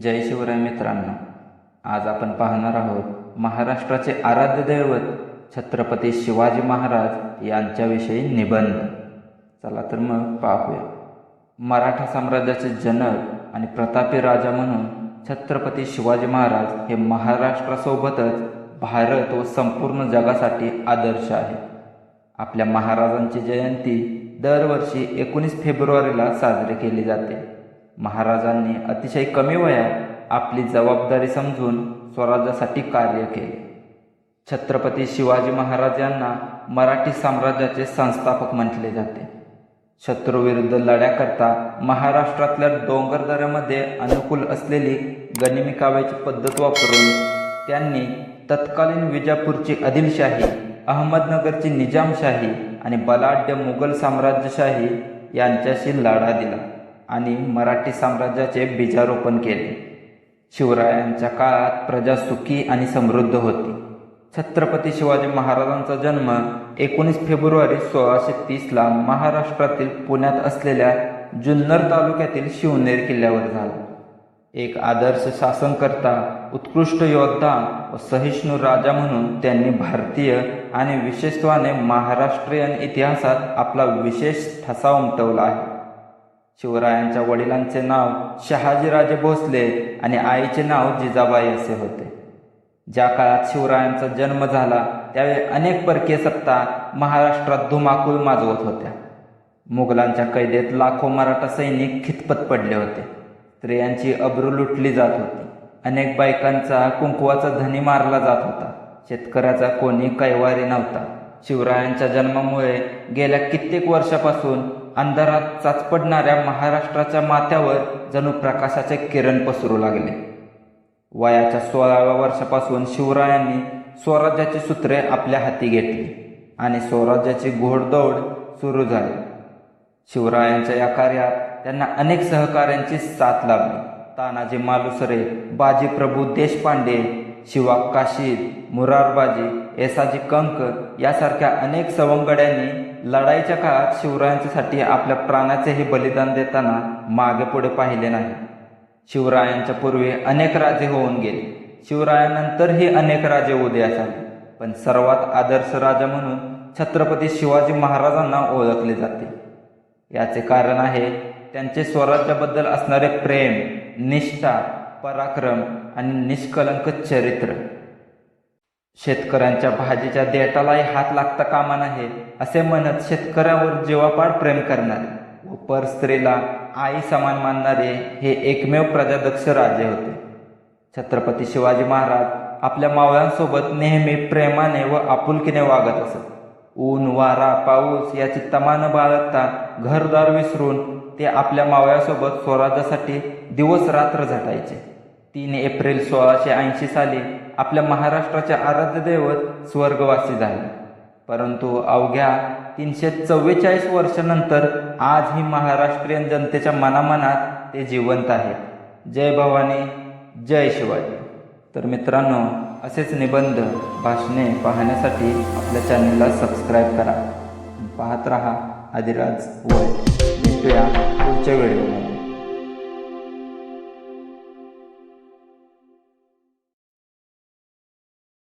जय शिवराय मित्रांनो आज आपण पाहणार आहोत महाराष्ट्राचे आराध्य दैवत छत्रपती शिवाजी महाराज यांच्याविषयी निबंध. चला तर मग पाहूया. मराठा साम्राज्याचे जनक आणि प्रतापी राजा म्हणून छत्रपती शिवाजी महाराज हे महाराष्ट्रासोबतच भारत व संपूर्ण जगासाठी आदर्श आहे. आपल्या महाराजांची जयंती दरवर्षी एकोणीस फेब्रुवारीला साजरी केली जाते. महाराजांनी अतिशय कमी वयात आपली जबाबदारी समजून स्वराज्यासाठी कार्य केले. छत्रपती शिवाजी महाराज यांना मराठी साम्राज्याचे संस्थापक म्हटले जाते. शत्रूविरुद्ध लढ्याकरता महाराष्ट्रातल्या डोंगरदऱ्यामध्ये अनुकूल असलेली गनिमी काव्याची पद्धत वापरून त्यांनी तत्कालीन विजापूरची आदिलशाही अहमदनगरची निजामशाही आणि बलाढ्य मुघल साम्राज्यशाही यांच्याशी लढा दिला. आणि मराठी साम्राज्याचे बीजारोपण केले. शिवरायांच्या काळात प्रजा सुखी आणि समृद्ध होती. छत्रपती शिवाजी महाराजांचा जन्म एकोणीस फेब्रुवारी सोळाशे तीसला महाराष्ट्रातील पुण्यात असलेल्या जुन्नर तालुक्यातील शिवनेर किल्ल्यावर झाला. एक आदर्श शासनकर्ता उत्कृष्ट योद्धा व सहिष्णू राजा म्हणून त्यांनी भारतीय आणि विशेषत्वाने महाराष्ट्रीयन इतिहासात आपला विशेष ठसा उमटवला आहे. शिवरायांच्या वडिलांचे नाव शहाजीराजे भोसले आणि आईचे नाव जिजाबाई असे होते. ज्या काळात शिवरायांचा जन्म झाला त्यावेळी अनेक परकीय सत्ता महाराष्ट्रात धुमाकूळ माजवत होत्या. मुघलांच्या कैदेत लाखो मराठा सैनिक खितपत पडले होते. स्त्रियांची अब्रू लुटली जात होती. अनेक बायकांचा कुंकुवाचा धनी मारला जात होता. शेतकऱ्याचा कोणी कैवारी नव्हता. शिवरायांच्या जन्मामुळे गेल्या कित्येक वर्षापासून अंधारात चाचपडणाऱ्या महाराष्ट्राच्या माथ्यावर जणू प्रकाशाचे किरण पसरू लागले. वयाच्या सोळाव्या वर्षापासून शिवरायांनी स्वराज्याची सूत्रे आपल्या हाती घेतली आणि स्वराज्याची घोडदौड सुरू झाली. शिवरायांच्या या कार्यात त्यांना अनेक सहकाऱ्यांची साथ लाभली. तानाजी मालुसरे बाजीप्रभू देशपांडे शिवा काशीद मुरारबाजी येसाजी कंक यासारख्या अनेक सवंगड्यांनी लढाईच्या काळात शिवरायांच्यासाठी आपल्या प्राणाचेही बलिदान देताना मागे पुढे पाहिले नाही. शिवरायांच्या पूर्वी अनेक राजे होऊन गेले. शिवरायानंतरही अनेक राजे उदयास आले. पण सर्वात आदर्श राजा म्हणून छत्रपती शिवाजी महाराजांना ओळखले जाते. याचे कारण आहे त्यांचे स्वराज्याबद्दल असणारे प्रेम निष्ठा पराक्रम आणि निष्कलंक चरित्र. शेतकऱ्यांच्या भाजीच्या देठालाही हात लागता कामा नये असे म्हणत शेतकऱ्यावर जीवापाड प्रेम करणारे व पर स्त्रीला आई समान मानणारे हे एकमेव प्रजादक्ष राजे होते. छत्रपती शिवाजी महाराज आपल्या मावळ्यांसोबत नेहमी प्रेमाने व आपुलकीने वागत असत. ऊन वारा पाऊस याची तमान बाळगता घरदार विसरून ते आपल्या मावळ्यासोबत स्वराज्यासाठी दिवस रात्र झटायचे. तीन एप्रिल सोळाशे ऐंशी साली आपल्या महाराष्ट्राचे आराध्य दैवत स्वर्गवासी झाले. परंतु अवघ्या तीनशे चव्वेचाळीस वर्षानंतर आजही महाराष्ट्रीयन जनतेच्या मनामनात ते जिवंत आहे जय भवानी जय शिवाजी. तर मित्रांनो असेच निबंध भाषणे पाहण्यासाठी आपल्या चॅनलला सबस्क्राईब करा. पाहत रहा आदिराज वय भेटूया पुढच्या व्हिडिओमध्ये.